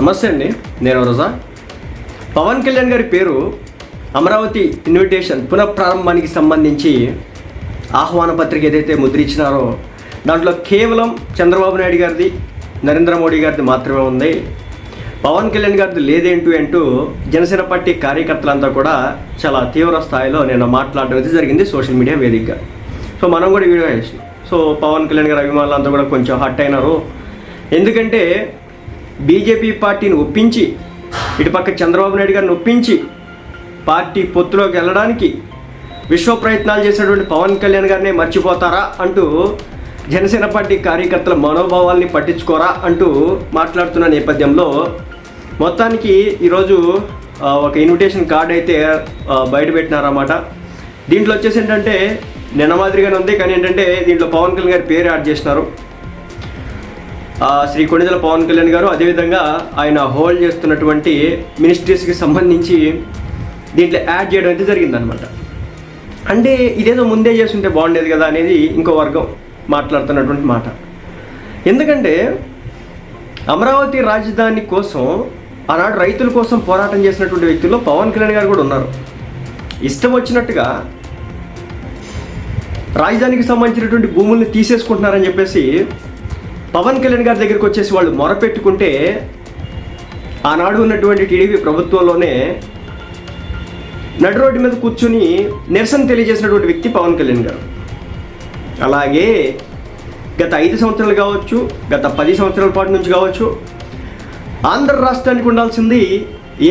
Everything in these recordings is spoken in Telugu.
నమస్తే అండి నేను రోజా. పవన్ కళ్యాణ్ గారి పేరు అమరావతి ఇన్విటేషన్ పునఃప్రారంభానికి సంబంధించి ఆహ్వాన పత్రిక ఏదైతే ముద్రించినారో దాంట్లో కేవలం చంద్రబాబు నాయుడు గారిది నరేంద్ర మోడీ గారిది మాత్రమే ఉంది. పవన్ కళ్యాణ్ గారిది లేదేంటూ అంటూ జనసేన పార్టీ కార్యకర్తలంతా కూడా చాలా తీవ్ర స్థాయిలో నేను మాట్లాడడం అయితే జరిగింది సోషల్ మీడియా వేదికగా. సో మనం కూడా వీడియో వేసి సో పవన్ కళ్యాణ్ గారి అభిమానులంతా కూడా కొంచెం హట్ అయినారు. ఎందుకంటే బీజేపీ పార్టీని ఒప్పించి ఇటుపక్క చంద్రబాబు నాయుడు గారిని ఒప్పించి పార్టీ పొత్తులోకి వెళ్ళడానికి విశ్వ ప్రయత్నాలు చేసినటువంటి పవన్ కళ్యాణ్ గారిని మర్చిపోతారా అంటూ జనసేన పార్టీ కార్యకర్తల మనోభావాల్ని పట్టించుకోరా అంటూ మాట్లాడుతున్న నేపథ్యంలో మొత్తానికి ఈరోజు ఒక ఇన్విటేషన్ కార్డ్ అయితే ఆ, బయట పెట్టినారన్నమాట. దీంట్లో వచ్చేసి ఏంటంటే నిన్న మాదిరిగానే ఉంది కానీ ఏంటంటే దీంట్లో పవన్ కళ్యాణ్ గారి పేరు యాడ్ చేసినారు. శ్రీ కొణిదల పవన్ కళ్యాణ్ గారు అదేవిధంగా ఆయన హోల్డ్ చేస్తున్నటువంటి మినిస్ట్రీస్కి సంబంధించి దీంట్లో యాడ్ చేయడం అయితే జరిగిందనమాట అంటే ఇదేదో ముందే చేస్తుంటే బాగుండేది కదా అనేది ఇంకో వర్గం మాట్లాడుతున్నటువంటి మాట. ఎందుకంటే అమరావతి రాజధాని కోసం ఆనాడు రైతుల కోసం పోరాటం చేసినటువంటి వ్యక్తుల్లో పవన్ కళ్యాణ్ గారు కూడా ఉన్నారు. ఇష్టం వచ్చినట్టుగా రాజధానికి సంబంధించినటువంటి భూముల్ని తీసేసుకుంటున్నారని చెప్పేసి పవన్ కళ్యాణ్ గారి దగ్గరికి వచ్చేసి వాళ్ళు మొరపెట్టుకుంటే ఆనాడు ఉన్నటువంటి టీడీపీ ప్రభుత్వంలోనే నడి రోడ్డు మీద కూర్చుని నిరసన తెలియజేసినటువంటి వ్యక్తి పవన్ కళ్యాణ్ గారు. అలాగే గత ఐదు సంవత్సరాలు కావచ్చు గత పది సంవత్సరాల పాటు నుంచి కావచ్చు ఆంధ్ర రాష్ట్రానికి ఉండాల్సింది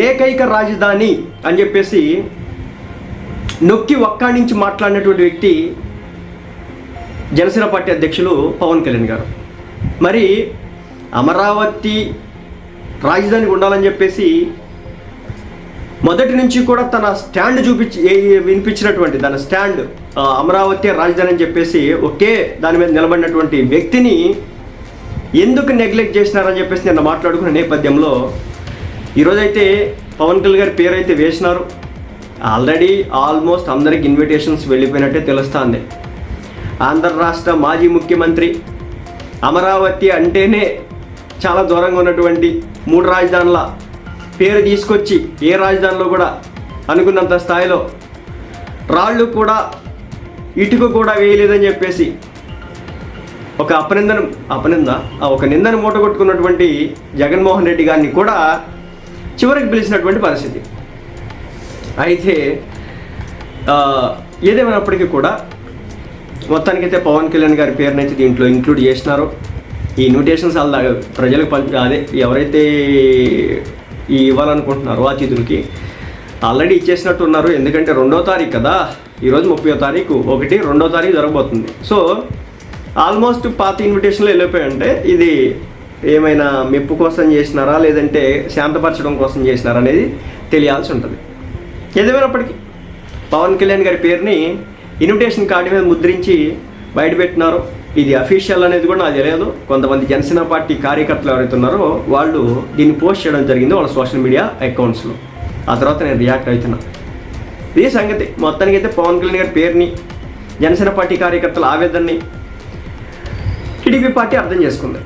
ఏకైక రాజధాని అని చెప్పేసి నొక్కి ఒక్కాడించి మాట్లాడినటువంటి వ్యక్తి జనసేన పార్టీ అధ్యక్షులు పవన్ కళ్యాణ్ గారు. మరి అమరావతి రాజధాని ఉండాలని చెప్పేసి మొదటి నుంచి కూడా తన స్టాండ్ చూపించి వినిపించినటువంటి తన స్టాండ్ అమరావతి రాజధాని అని చెప్పేసి ఒకే దాని మీద నిలబడినటువంటి వ్యక్తిని ఎందుకు నెగ్లెక్ట్ చేసినారని చెప్పేసి నిన్న మాట్లాడుకున్న నేపథ్యంలో ఈరోజైతే పవన్ కళ్యాణ్ గారి పేరు అయితే వేసినారు. ఆల్రెడీ ఆల్మోస్ట్ అందరికి ఇన్విటేషన్స్ వెళ్ళిపోయినట్టే తెలుస్తుంది. ఆంధ్ర రాష్ట్ర మాజీ ముఖ్యమంత్రి అమరావతి అంటేనే చాలా దూరంగా ఉన్నటువంటి మూడు రాజధానుల పేరు తీసుకొచ్చి ఏ రాజధానిలో కూడా అనుకున్నంత స్థాయిలో రాళ్ళు కూడా ఇటుక కూడా వేయలేదని చెప్పేసి ఒక అపనిందన అపనింద ఆ ఒక నిందన మూట కొట్టుకున్నటువంటి జగన్మోహన్ రెడ్డి గారిని కూడా చివరికి పిలిచినటువంటి పరిస్థితి. అయితే ఏదేమైనప్పటికీ కూడా మొత్తానికైతే పవన్ కళ్యాణ్ గారి పేరునైతే దీంట్లో ఇంక్లూడ్ చేసినారు. ఈ ఇన్విటేషన్స్ అలా ప్రజలకు పంచ అదే ఎవరైతే ఇవ్వాలనుకుంటున్నారో అతిథులకి ఆల్రెడీ ఇచ్చేసినట్టు ఉన్నారు. ఎందుకంటే రెండో తారీఖు కదా. ఈరోజు ముప్పై తారీఖు. ఒకటి రెండో తారీఖు జరగబోతుంది. సో ఆల్మోస్ట్ పాత ఇన్విటేషన్లో వెళ్ళిపోయంటే ఇది ఏమైనా మెప్పు కోసం చేసినారా? లేదంటే శాంతపరచడం కోసం చేసినారా అనేది తెలియాల్సి ఉంటుంది. ఏదేమైనప్పటికీ పవన్ కళ్యాణ్ గారి పేరుని ఇన్విటేషన్ కార్డు మీద ముద్రించి బయటపెట్టినారు ఇది అఫీషియల్ అనేది కూడా నాకు తెలియదు. కొంతమంది జనసేన పార్టీ కార్యకర్తలు ఎవరైతే ఉన్నారో వాళ్ళు దీన్ని పోస్ట్ చేయడం జరిగింది వాళ్ళ సోషల్ మీడియా అకౌంట్స్లో ఆ తర్వాత నేను రియాక్ట్ అవుతున్నా ఇది సంగతి మొత్తానికి అయితే పవన్ కళ్యాణ్ గారి పేరుని జనసేన పార్టీ కార్యకర్తల ఆవేదనని టీడీపీ పార్టీ అర్థం చేసుకుంది.